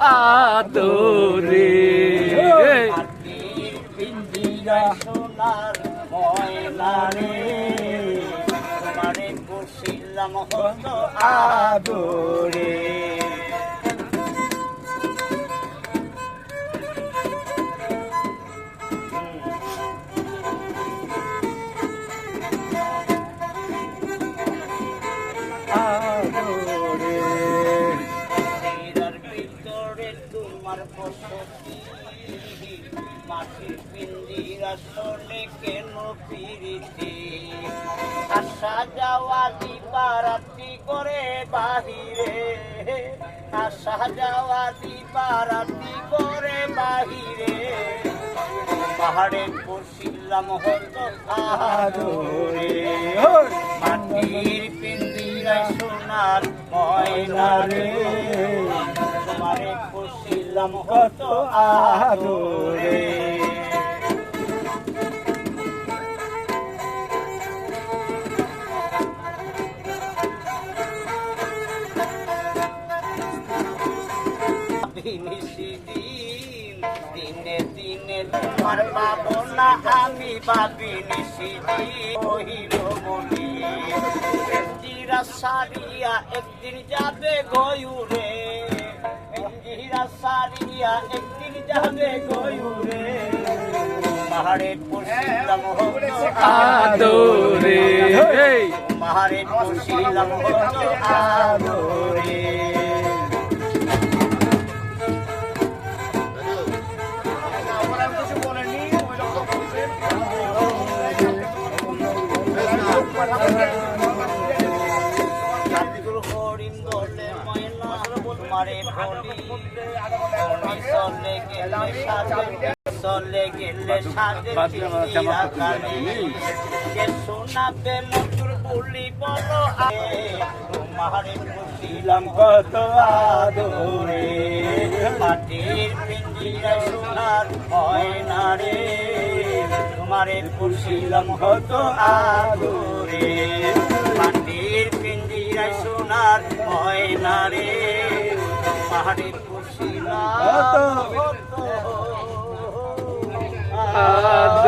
আদরে। সোনার ময়না রে তোমারে পুষিলাম হতো আদরে। ভিতরে তোমার বসতি মাটির পিন্দির আসলে কেন পিরিতি আসা যাওয়া দিবারাতি করে বাহিরে। আসা যাওয়া দিবারাতি করে বাহিরে। পাহাড়ে বসিলাম হতো আদরে মাটির পিন্দিরায় সোনার ময়না রে বসিলাম হতো আদরে। দিন দিনে তোমার ভাবনা আমি ভাবি নিশিদিন। ওহিল মনি সারিয়া একদিন যাবে গয়ুরে। সারিয়া একদিন যাবে গয়ুরে পাহাড়ে পড়ছিলাম হতো আদরে পাহাড়ে পড়ছিলাম হতো আদরে সাধুর চলে গেলে সাজে চলে গেলে সাজে চিঠিয়া কানে যে শোনাবে মধুর বলি বলো তোমারে রে তোমারে বসিলাম কত আদরে মাটির পিঞ্জিরায় সোনার রে পাহাড়ে বসিলাম কত